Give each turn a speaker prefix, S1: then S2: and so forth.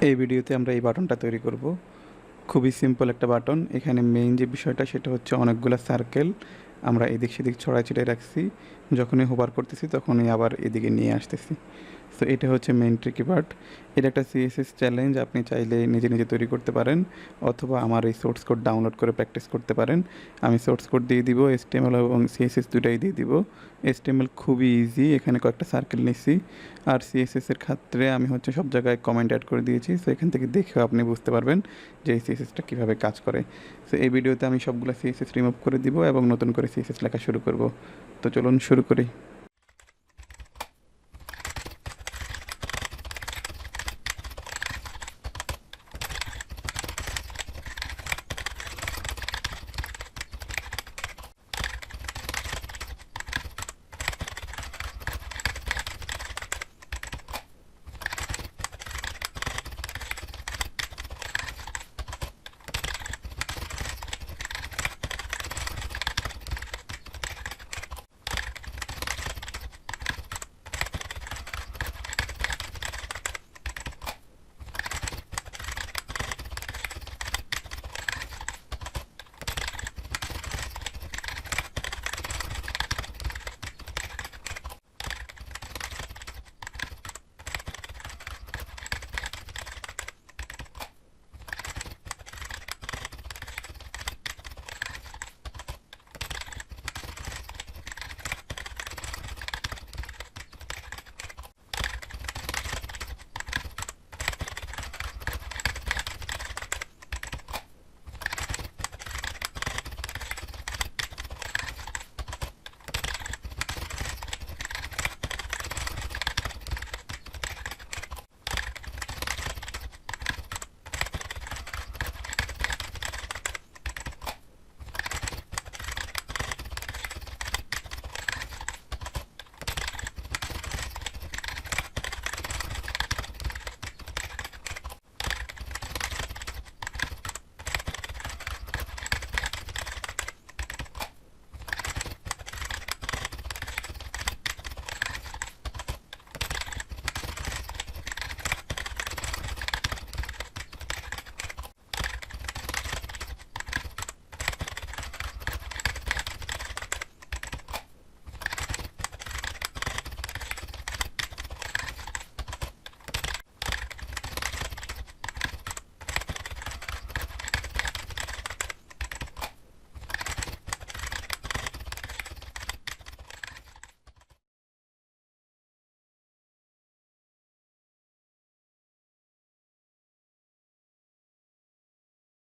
S1: এই ভিডিওতে আমরা এই বাটনটা তৈরি করব। খুবই সিম্পল একটা বাটন। এখানে মেইন যে বিষয়টা, সেটা হচ্ছে অনেকগুলো সার্কেল আমরা এদিক সেদিক ছড়াই ছিটাই রাখছি। যখনই হোবার করতেছি তখনই আবার এদিকে নিয়ে আসতেছি। সো এটা হচ্ছে মেইন ট্রিকি পার্ট এটা একটা সিএসএস চ্যালেঞ্জ আপনি চাইলে নিজে নিজে তৈরি করতে পারেন, অথবা আমার এই সোর্স কোড ডাউনলোড করে প্র্যাকটিস করতে পারেন। আমি সোর্স কোড দিয়ে দিব এসটিএমএল এবং সিএসএস দুটাই দিয়ে দিব। এসটিএমএল খুবই ইজি এখানে কয়েকটা সার্কেল নিচ্ছি আর সিএসএস এর ক্ষেত্রে আমি হচ্ছে সব জায়গায় কমেন্ট অ্যাড করে দিয়েছি। সো এখান থেকে দেখেও আপনি বুঝতে পারবেন যে এই সিএসএসটা কীভাবে কাজ করে। সো এই ভিডিওতে আমি সবগুলো সিএসএস রিমুভ করে দিব এবং নতুন করে সিএসএস লেখা শুরু করব। তো চলুন শুরু করি